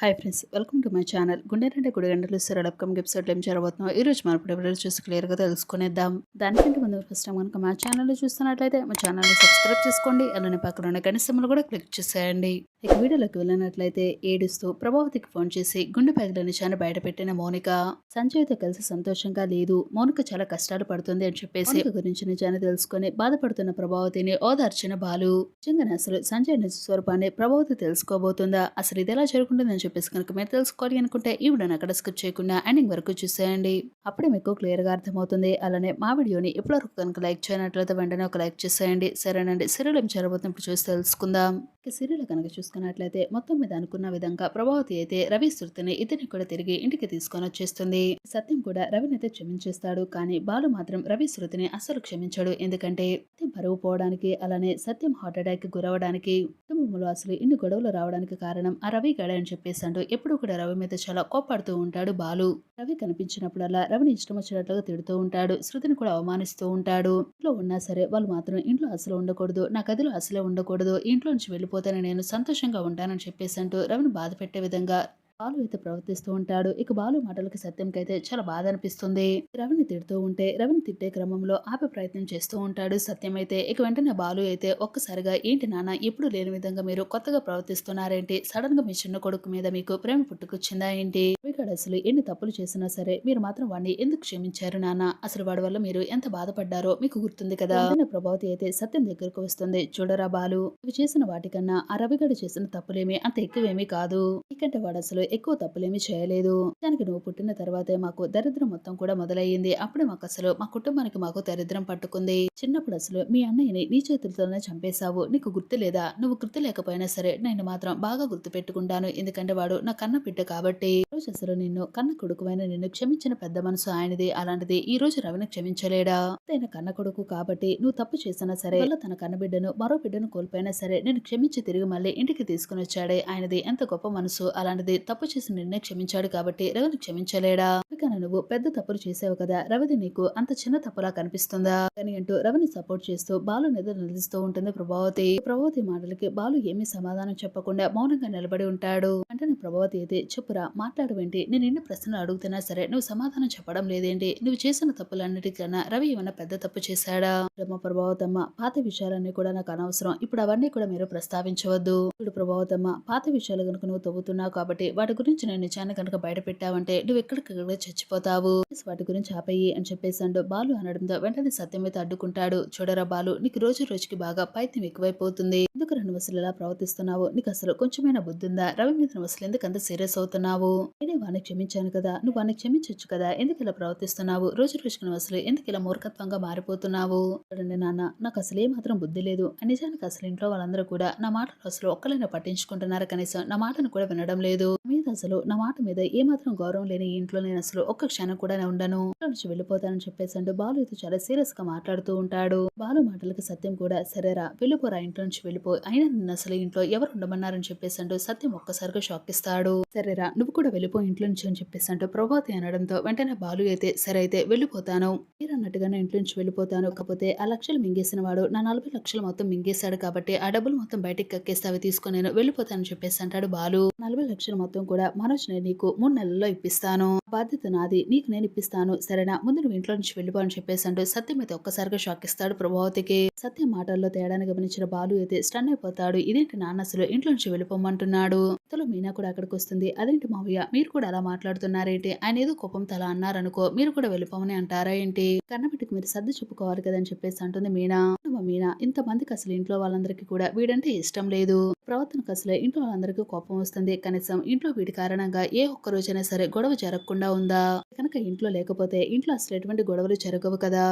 Hi friends welcome to my channel గుండె రెండు గుడి గంటలు సరళ అప్కమింగ్ ఎపిసోడ్లో ఏం జరగబోతున్నాం ఈ రోజు మనం ఇప్పుడు చూసి క్లియర్గా తెలుసుకునేద్దాం. దానికంటే ముందు ఫస్ట్ టైం కనుక మా ఛానల్ చూస్తున్నట్లయితే మా ఛానల్ని సబ్స్క్రైబ్ చేసుకోండి. అలానే పక్కన ఉన్న కనీసములు కూడా క్లిక్ చేసేయండి. ఇక వీడియోలోకి వెళ్ళినట్లయితే ఏడుస్తూ ప్రభావతికి ఫోన్ చేసి గుండె పగిలిన నిజాన్ని బయటపెట్టిన మౌనిక. సంజయ్తో కలిసి సంతోషంగా లేదు. మౌనిక చాలా కష్టాలు పడుతుంది అని చెప్పేసి గురించి నిజాన్ని తెలుసుకొని బాధపడుతున్న ప్రభావతిని ఓదార్చిన బాలు. నిజంగానే అసలు సంజయ్ నిజ స్వరూపాన్ని ప్రభావతి తెలుసుకోబోతుందా? అసలు ఇది ఎలా జరుగుతుందని చెప్పేసి కనుక మీరు తెలుసుకోవాలి అనుకుంటే ఈ వీడియోని అక్కడ స్కిప్ చేయకుండా ఎండింగ్ వరకు చూసేయండి. అప్పుడే మీకు క్లియర్గా అర్థమవుతుంది. అలానే మా వీడియోని ఇప్పటివరకు కనుక లైక్ చేయనట్లయితే వెంటనే ఒక లైక్ చేసేయండి. సరేనండి. సీరియల్ ఏం జరగబోతుంది ఇప్పుడు చూసి తెలుసుకుందాం. ఇక సీరియల్ కనుక చూసుకున్నట్లయితే మొత్తం మీద అనుకున్న విధంగా ప్రభావతి అయితే రవి శృతిని ఇతని కూడా తిరిగి ఇంటికి తీసుకొని వచ్చేస్తుంది. సత్యం కూడా రవిని అయితే క్షమించేస్తాడు. కానీ బాలు మాత్రం రవి శృతిని అస్సలు క్షమించాడు. ఎందుకంటే సత్యం పరువు పోవడానికి అలానే సత్యం హార్ట్ అటాక్కి గురవడానికి కుటుంబంలో అసలు ఇన్ని గొడవలు రావడానికి కారణం ఆ రవి గడ అని చెప్పేసి అంటూ ఎప్పుడు కూడా రవి మీద చాలా కోపాడుతూ ఉంటాడు బాలు. రవి కనిపించినప్పుడల్లా రవిని ఇష్టం వచ్చినట్లుగా తిడుతూ ఉంటాడు. శృతిని కూడా అవమానిస్తూ ఉంటాడు. ఇంట్లో ఉన్నా సరే వాళ్ళు మాత్రం ఇంట్లో అసలు ఉండకూడదు. నా గదిలో అసలే ఉండకూడదు. ఇంట్లో నుంచి వెళ్ళిపోతేనే నేను సంతోషంగా ఉంటానని చెప్పేసి అంటూ రవిని బాధ పెట్టే విధంగా బాలు అయితే ప్రవర్తిస్తూ ఉంటాడు. ఇక బాలు మాటలకి సత్యంకి అయితే చాలా బాధ అనిపిస్తుంది రవిని తిడుతూ ఉంటే రవిని తిట్టే క్రమంలో ఆపే ప్రయత్నం చేస్తూ ఉంటాడు సత్యం అయితే ఇక వెంటనే బాలు అయితే ఒక్కసారిగా ఏంటి నాన్న ఎప్పుడు లేని విధంగా మీరు కొత్తగా ప్రవర్తిస్తున్నారేంటి? సడన్గా మీ చిన్న కొడుకు మీద మీకు ప్రేమ పుట్టుకొచ్చిందా ఏంటి? ఇక్కడ అసలు ఎన్ని తప్పులు చేసినా సరే మీరు మాత్రం వాడిని ఎందుకు క్షమించారు నాన్న? అసలు వాడి వల్ల మీరు ఎంత బాధపడ్డారో మీకు గుర్తుంది కదా? ప్రభావతి అయితే సత్యం దగ్గరకు వస్తుంది. చూడరా బాలు ఇవి చేసిన వాటికన్నా ఆ రవిగడు చేసిన తప్పులేమి అంత ఎక్కువేమీ కాదు. ఎందుకంటే వాడు అసలు ఎక్కువ తప్పులేమీ చేయలేదు. దానికి నువ్వు పుట్టిన తర్వాతే మాకు దరిద్రం మొత్తం కూడా మొదలయ్యింది. అప్పుడే మాకు అసలు మా కుటుంబానికి మాకు దరిద్రం పట్టుకుంది. చిన్నప్పుడు అసలు మీ అన్నయ్యని నీ చేతులతోనే చంపేశావు. నీకు గుర్తు లేదా? నువ్వు గుర్తు లేకపోయినా సరే నేను మాత్రం బాగా గుర్తు పెట్టుకుంటాను ఎందుకంటే వాడు నా కన్న బిడ్డ కాబట్టి. రోజు అసలు నిన్ను కన్న కొడుకువైన నిన్ను క్షమించిన పెద్ద మనసు ఆయనది. అలాంటిది ఈ రోజు రవిని క్షమించలేడా? ఆయన కన్న కొడుకు కాబట్టి నువ్వు తప్పు చేసినా సరే తన కన్న బిడ్డను మరో బిడ్డను కోల్పోయినా సరే నేను క్షమించి తిరిగి మళ్ళీ ఇంటికి తీసుకుని వచ్చాడే. ఆయనది ఎంత గొప్ప మనసు. అలాంటిది తప్పు చేసి నిన్నే క్షమించాడు కాబట్టి రవిని క్షమించలేడా? కానీ నువ్వు పెద్ద తప్పులు చేసావు కదా. రవిది నీకు అంత చిన్న తప్పులా కనిపిస్తుందా? అని అంటూ రవిని సపోర్ట్ చేస్తూ బాలు నిద్ర నిలుస్తూ ఉంటుంది ప్రభావతి. ప్రభావతి మాటలకి బాలు ఏమీ సమాధానం చెప్పకుండా మౌనంగా నిలబడి ఉంటాడు. అంటే ప్రభావతి అయితే చెప్పురా మాట్లాడవేంటి? నేను ఎన్ని ప్రశ్నలు అడుగుతున్నా సరే నువ్వు సమాధానం చెప్పడం లేదేంటి? నువ్వు చేసిన తప్పులన్నిటికన్నా రవి ఏమైనా పెద్ద తప్పు చేశాడా? బ్రహ్మ ప్రభావతమ్మ పాత విషయాలన్నీ కూడా నాకు అనవసరం. ఇప్పుడు అవన్నీ కూడా మీరు ప్రస్తావించవద్దు. ఇప్పుడు ప్రభావతమ్మ పాత విషయాలు కనుక నువ్వు తవ్వుతున్నావు కాబట్టి వాటి గురించి నేను నిజాన్ని కనుక బయట పెట్టావంటే నువ్వు ఎక్కడికక్కడ చచ్చిపోతావు. వాటి గురించి ఆపయ్యి అని చెప్పేసి బాలు అనడంతో వెంటనే సత్యం మీద అడ్డుకుంటాడు. చూడరా బాలు నీకు రోజు రోజుకి బాగా పైత్యం ఎక్కువైపోతుంది. ఎందుకు రెండు వసలు ఎలా ప్రవర్తిస్తున్నావు? నీకు అసలు కొంచెమైనా బుద్ధి ఉందా రవి మీద వసలు ఎందుకంత ఎందుకు అంత సీరియస్ అవుతున్నావు? నేనే వాడిని క్షమించాను కదా. నువ్వు వాడిని క్షమించొచ్చు కదా. ఎందుకు ఇలా ప్రవర్తిస్తున్నావు? రోజు రోజుకి వసలు ఎందుకు ఇలా మూర్ఖత్వంగా మారిపోతున్నావు? చూడండి నాన్న నాకు అసలు ఏ మాత్రం బుద్ధి లేదు. నిజానికి అసలు ఇంట్లో వాళ్ళందరూ కూడా నా మాటలు అసలు ఒక్కలైనా పట్టించుకుంటున్నారు కనీసం? నా మాటను కూడా వినడం లేదు. మీద అసలు నా మాట మీద ఏ మాత్రం గౌరవం లేని ఇంట్లో నేను అసలు ఒక్క క్షణం కూడా ఉండను. ఇంట్లో నుంచి వెళ్ళిపోతానని చెప్పేసి అంటూ బాలు అయితే చాలా సీరియస్గా మాట్లాడుతూ ఉంటాడు. బాలు మాటలకు సత్యం కూడా సరేరా వెళ్ళిపోరా ఇంట్లో నుంచి వెళ్ళిపో. అయినా అసలు ఇంట్లో ఎవరు ఉండమన్నారని చెప్పేసి అంటూ సత్యం ఒక్కసారిగా షాక్ ఇస్తాడు. సరేరా నువ్వు కూడా వెళ్ళిపో ఇంట్లో నుంచి అని చెప్పేసి అంటూ ప్రభాతి అనడంతో వెంటనే బాలు అయితే సరే అయితే వెళ్ళిపోతాను. మీరన్నట్టుగానే ఇంట్లో నుంచి వెళ్ళిపోతాను. కాకపోతే ఆ లక్షలు మింగేసిన వాడు నా నలభై లక్షలు మొత్తం మింగేశాడు కాబట్టి ఆ డబ్బులు మొత్తం బయటికి కక్కేస్తే అవి తీసుకొని నేను వెళ్ళిపోతానని చెప్పేసి అంటాడు బాలు. నలభై లక్షలు మొత్తం కూడా మనోజ్ నేను నీకు మూడు నెలల్లో ఇప్పిస్తాను. బాధ్యత నాది నీకు నేను ఇప్పిస్తాను. సరేనా? ముందు నువ్వు ఇంట్లో నుంచి వెళ్ళిపో అని చెప్పేసి అంటూ సత్యం అయితే ఒక్కసారిగా షాక్ ఇస్తాడు ప్రభావతికి. సత్యం మాటల్లో తేడాన్ని గమనించిన బాలు అయితే స్టన్ అయిపోతాడు. ఇదేంటి నాన్న అసలు ఇంట్లో నుంచి వెళ్ళిపోమంటున్నాడు? ఇంతలో మీనా కూడా అక్కడికి వస్తుంది. అదేంటి మావయ్య? మీరు కూడా అలా మాట్లాడుతున్నారేంటి? ఆయన ఏదో కోపం తల అన్నారనుకో మీరు కూడా వెళ్ళిపోమని అంటారా ఏంటి? కన్నబిడ్డకి మీరు సర్ది చెప్పుకోవాలి కదని చెప్పేసి అంటుంది మీనా. "అమ్మా మీనా ఇంతమందికి అసలు ఇంట్లో వాళ్ళందరికీ కూడా వీడంటే ఇష్టం లేదు. ప్రవర్తనకు అసలు ఇంట్లో వాళ్ళందరికీ కోపం వస్తుంది. కనీసం ఇంట్లో వీడి కారణంగా ఏ ఒక్క రోజైనా సరే గొడవ జరగకుండా ఉందా? కనుక ఇంట్లో లేకపోతే ఇంట్లో అసలు ఎటువంటి గొడవలు జరగవు కదా!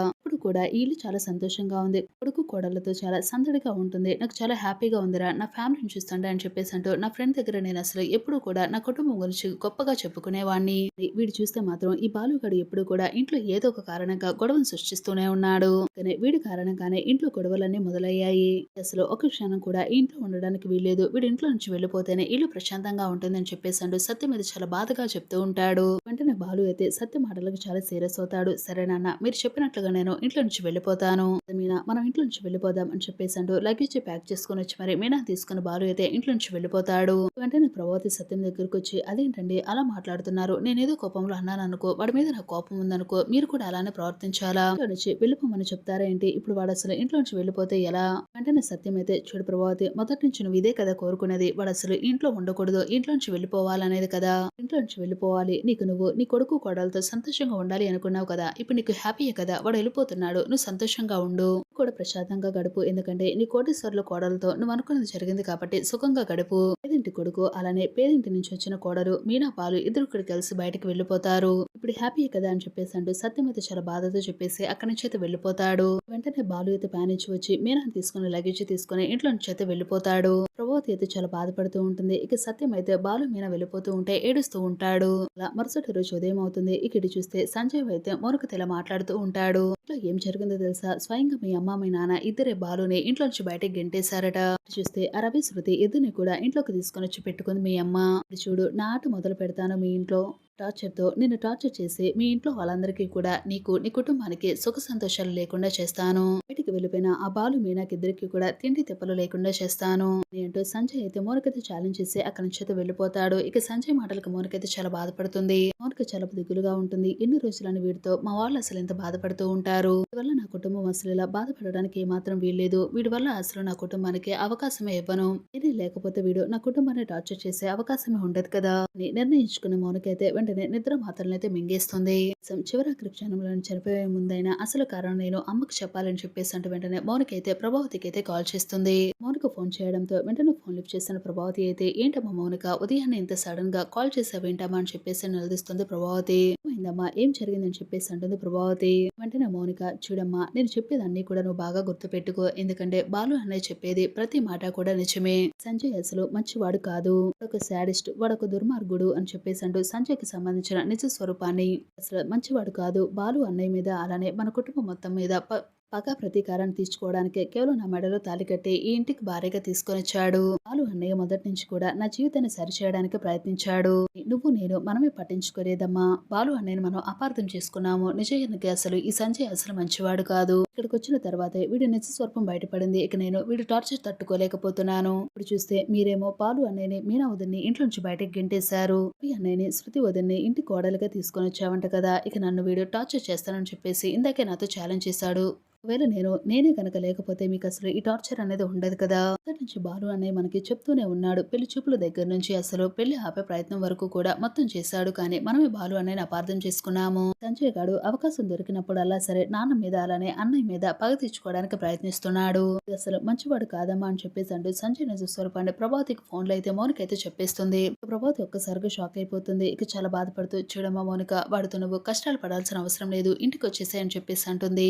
కూడా ఈ ఇల్లు చాలా సంతోషంగా ఉంది. కొడుకు కోడళ్ళతో చాలా సందడిగా ఉంటుంది. నాకు చాలా హ్యాపీగా ఉందిరా. నా ఫ్యామిలీని చూస్తుండే అని చెప్పేసి అంటూ నా ఫ్రెండ్ దగ్గర నేను అసలు ఎప్పుడు కూడా నా కుటుంబం గురించి గొప్పగా చెప్పుకునేవాడిని వీడు చూస్తే మాత్రం ఈ బాలుగాడు ఎప్పుడు కూడా ఇంట్లో ఏదో ఒక కారణంగా గొడవను సృష్టిస్తూనే ఉన్నాడు. కానీ వీడి కారణంగానే ఇంట్లో గొడవలన్నీ మొదలయ్యాయి. అసలు ఒక క్షణం కూడా ఇంట్లో ఉండడానికి వీల్లేదు. వీడి ఇంట్లో నుంచి వెళ్ళిపోతేనే ఇల్లు ప్రశాంతంగా ఉంటుందని చెప్పేసి అంటూ సత్యం మీద చాలా బాధగా చెప్తూ ఉంటాడు. వెంటనే బాలు అయితే సత్య మాటలకు చాలా సీరియస్ అవుతాడు. సరే నాన్న మీరు చెప్పినట్లుగా నేను ఇంట్లో ఇంట్లో నుంచి వెళ్ళిపోతాను. మీనా మనం ఇంట్లో నుంచి వెళ్ళిపోదాం అని చెప్పేసి అంటూ లగేజ్ ప్యాక్ చేసుకుని వచ్చి మరి మీనా తీసుకుని బాలు అయితే ఇంట్లో నుంచి వెళ్ళిపోతాడు. వెంటనే ప్రభావతి సత్యం దగ్గరకు వచ్చి అదేంటండి అలా మాట్లాడుతున్నారు? నేనేదో కోపంలో అన్నాను అనుకో వాడి మీద నాకు కోపం ఉందనుకో మీరు కూడా అలానే ప్రవర్తించాలా? ఇంట్లో నుంచి వెళ్ళిపోమని చెప్తారా ఏంటి? ఇప్పుడు వాడు అసలు ఇంట్లో నుంచి వెళ్ళిపోతే ఎలా? వెంటనే సత్యం అయితే చూడు ప్రభావతి మొదటి నుంచి నువ్వు ఇదే కదా కోరుకునేది. వాడు అసలు ఇంట్లో ఉండకూడదు. ఇంట్లో నుంచి వెళ్ళిపోవాలనేది కదా. ఇంట్లో నుంచి వెళ్ళిపోవాలి. నీకు నువ్వు నీ కొడుకు కోడలతో సంతోషంగా ఉండాలి అనుకున్నావు కదా. ఇప్పుడు నీకు హ్యాపీయే కదా. వాడు వెళ్ళిపోతున్నాడు. నువ్వు సంతోషంగా ఉండు. కూడా ప్రశాంతంగా గడుపు. ఎందుకంటే నీ కోటేశ్వర్ల కోడలతో నువ్వు అనుకున్నది జరిగింది కాబట్టి సుఖంగా గడుపు. పేదింటి కొడుకు అలానే పేదింటి నుంచి వచ్చిన కోడలు మీనా పాలు ఇద్దరు కూడా కలిసి బయటకు వెళ్ళిపోతారు. ఇప్పుడు హ్యాపీ కదా అని చెప్పేసి అంటూ సత్యం అయితే చాలా బాధతో చెప్పేసి అక్కడి నుంచి అయితే వెళ్ళిపోతాడు. వెంటనే బాలు అయితే ప్యానించి వచ్చి మీనా తీసుకుని లగేజ్ తీసుకుని ఇంట్లో నుంచి అయితే వెళ్ళిపోతాడు. ప్రభావతి అయితే చాలా బాధపడుతూ ఉంటుంది. ఇక సత్యం అయితే బాలు మీనా వెళ్ళిపోతూ ఉంటే ఏడుస్తూ ఉంటాడు. అలా మరుసటి రోజు ఉదయం అవుతుంది. ఇక ఇటు చూస్తే సంజయ్ అయితే మరొక తెల మాట్లాడుతూ ఉంటాడు. ఇంట్లో ఏం జరిగిందో తెలుసా? స్వయంగా మీ అమ్మ మీ నాన్న ఇద్దరే బాలుని ఇంట్లో నుంచి బయటకు గెంటేశారట. చూస్తే ఆ రవి శృతి ఇద్దరిని కూడా ఇంట్లోకి తీసుకొని వచ్చి పెట్టుకుంది మీ అమ్మ. చూడు నా ఆట మొదలు పెడతాను మీ ఇంట్లో. టార్చర్తో నిన్ను టార్చర్ చేసి మీ ఇంట్లో వాళ్ళందరికీ కూడా నీకు నీ కుటుంబానికి సుఖ సంతోషాలు లేకుండా చేస్తాను. బయటికి వెళ్ళిపోయిన ఆ బాలు మీనాకిద్దరికి కూడా తిండి తిప్పలు లేకుండా చేస్తాను. అంటూ సంజయ్ అయితే మోనికైతే ఛాలెంజ్ చేసి అక్కడి నుంచి అయితే వెళ్ళిపోతాడు. ఇక సంజయ్ మాటలకు మోనికైతే చాలా బాధపడుతుంది. మోనిక చాలా దిగులుగా ఉంటుంది. ఎన్ని రోజులని వీడితో మా వాళ్ళు అసలు ఎంత బాధపడుతూ ఉంటారు? వల్ల నా కుటుంబం అసలు ఇలా బాధపడడానికి ఏమాత్రం వీల్లేదు. వీడి వల్ల అసలు నా కుటుంబానికి అవకాశమే ఇవ్వను. ఇది లేకపోతే వీడు నా కుటుంబాన్ని టార్చర్ చేసే అవకాశమే ఉండదు కదా అని నిర్ణయించుకున్న మౌనికైతే వెంటనే నిద్ర మాత్రలను అయితే మింగేస్తుంది. సం- చివరాఖరి క్షణంలో చనిపోయే ముందైనా అసలు కారణం నేను అమ్మకు చెప్పాలని చెప్పేసి అంటే వెంటనే మౌనిక అయితే ప్రభావతికి అయితే కాల్ చేస్తుంది. మౌనిక ఫోన్ చేయడంతో వెంటనే ఫోన్ లిఫ్ట్ చేసిన ప్రభావతి అయితే ఏంటమ్మా మౌనిక ఉదయాన్నే ఇంత సడన్గా కాల్ చేసావేంటమ్మా? అని చెప్పేసి నిలదీస్తుంది ప్రభావతి. ఏమైందమ్మా? ఏం జరిగిందని చెప్పేసి అంటుంది ప్రభావతి. వెంటనే మౌనిక చూడమ్మా నేను చెప్పేదాన్ని కూడా నువ్వు బాగా గుర్తుపెట్టుకో. ఎందుకంటే బాలు అన్నయ్య చెప్పేది ప్రతి మాట కూడా నిజమే. సంజయ్ అసలు మంచివాడు కాదు. ఒక శాడిస్ట్ వాడొక దుర్మార్గుడు అని చెప్పేసి అంటూ సంజయ్కి సంబంధించిన నిజ స్వరూపాన్ని అసలు మంచివాడు కాదు బాలు అన్నయ్య మీద అలానే మన కుటుంబం మొత్తం మీద ప- పగ ప్రతీకారాన్ని తీర్చుకోవడానికి కేవలం నా మెడలో తాలికట్టి ఈ ఇంటికి భారీగా తీసుకొని వచ్చాడు బాలు అన్నయ్య మొదటి నుంచి కూడా నా జీవితాన్ని సరిచేయడానికి ప్రయత్నించాడు. నువ్వు నేను మనమే పట్టించుకోలేదమ్మా. బాలు అన్నయ్యని మనం అపార్థం చేసుకున్నాము. నిజయానికి అసలు ఈ సంజయ్ అసలు మంచివాడు కాదు. ఇక్కడికి వచ్చిన తర్వాతే వీడి నిజ స్వరూపం బయటపడింది. ఇక నేను వీడి టార్చర్ తట్టుకోలేకపోతున్నాను. ఇప్పుడు చూస్తే మీరేమో పాలు అన్నయ్యని మీనా వదిన్ని ఇంట్లో నుంచి బయటకు గెంటేశారు. ఈ అన్నయ్యని శృతి వదిన్ని ఇంటి కోడలుగా తీసుకొని వచ్చావంట కదా. ఇక నన్ను వీడు టార్చర్ చేస్తానని చెప్పేసి ఇందాకే నాతో ఛాలెంజ్ చేశాడు. ఒకవేళ నేను నేనే కనుక లేకపోతే మీకు అసలు ఈ టార్చర్ అనేది ఉండదు కదా? అక్కడి నుంచి బాలు అనే మనకి చెప్తూనే ఉన్నాడు. పెళ్ళి చూపుల దగ్గర నుంచి అసలు పెళ్ళి ఆపే ప్రయత్నం వరకు కూడా మొత్తం చేశాడు కానీ మనమే బాలు అనే అపార్థం చేసుకున్నాము. సంజయ్ గాడు అవకాశం దొరికినప్పుడు అలా సరే నాన్న మీద అలానే అన్నయ్య మీద పగ తీర్చుకోవడానికి ప్రయత్నిస్తున్నాడు. అసలు మంచివాడు కాదమ్మా అని చెప్పేసి అంటూ సంజయ్ నిజ స్వరూపాన్ని ప్రభావతికి ఫోన్లో అయితే మౌనిక అయితే చెప్పేస్తుంది. ప్రభావతి ఒక్కసారిగా షాక్ అయిపోతుంది. ఇక చాలా బాధపడుతూ చూడమ్మా మౌనిక వాడితో నువ్వు కష్టాలు పడాల్సిన అవసరం లేదు. ఇంటికి వచ్చేసాయని చెప్పేసి అంటుంది.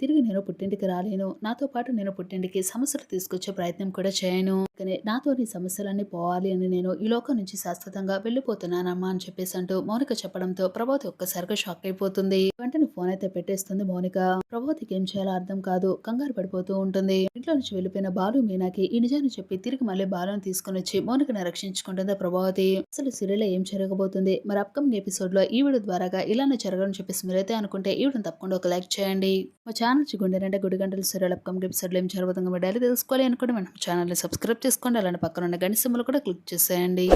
తిరిగి నేను పుట్టింటికి రాలేను. నాతో పాటు నేను పుట్టింటికి సమస్యలు తీసుకొచ్చే ప్రయత్నం కూడా చేయను. కానీ నాతో నీ సమస్యలన్నీ పోవాలి అని నేను ఈ లోకం నుంచి శాశ్వతంగా వెళ్ళిపోతున్నానమ్మా అని చెప్పేసి అంటూ మౌనిక చెప్పడంతో ప్రభావతి ఒక్కసారిగా షాక్ అయిపోతుంది. వెంటనే ఫోన్ అయితే పెట్టేస్తుంది మౌనిక. ప్రభావతికి ఏం చేయాలో అర్థం కాదు. కంగారు పడిపోతూ ఉంటుంది. ఇంట్లో నుంచి వెళ్ళిపోయిన బాలు మీనాకి ఈ నిజాన్ని చెప్పి తిరిగి మళ్ళీ బాలుని తీసుకుని వచ్చి మౌనికని రక్షించుకుంటుందా ప్రభావతి. అసలు సీరియల్ ఏం జరగబోతుంది? మరి అప్కమింగ్ ఎపిసోడ్లో ఈ వీడియో ద్వారాగా ఇలానే జరగడం చెప్పేసి మీరైతే అనుకుంటే ఈ వీడియోని తప్పకుండా ఒక లైక్ చేయండి. మా ఛానల్ గుండెనంటే గుడి గంటలు సీరియల్ అప్కమింగ్ ఎపిసోడ్లో ఏం జరుగుతుందో మీరు డైలీ తెలుసుకోవాలి అనుకోండి మనం ఛానల్ని సబ్స్క్రైబ్ చేసుకోండి. అలానే పక్కన ఉన్న గంట సింబల్ కూడా క్లిక్ చేసేయండి.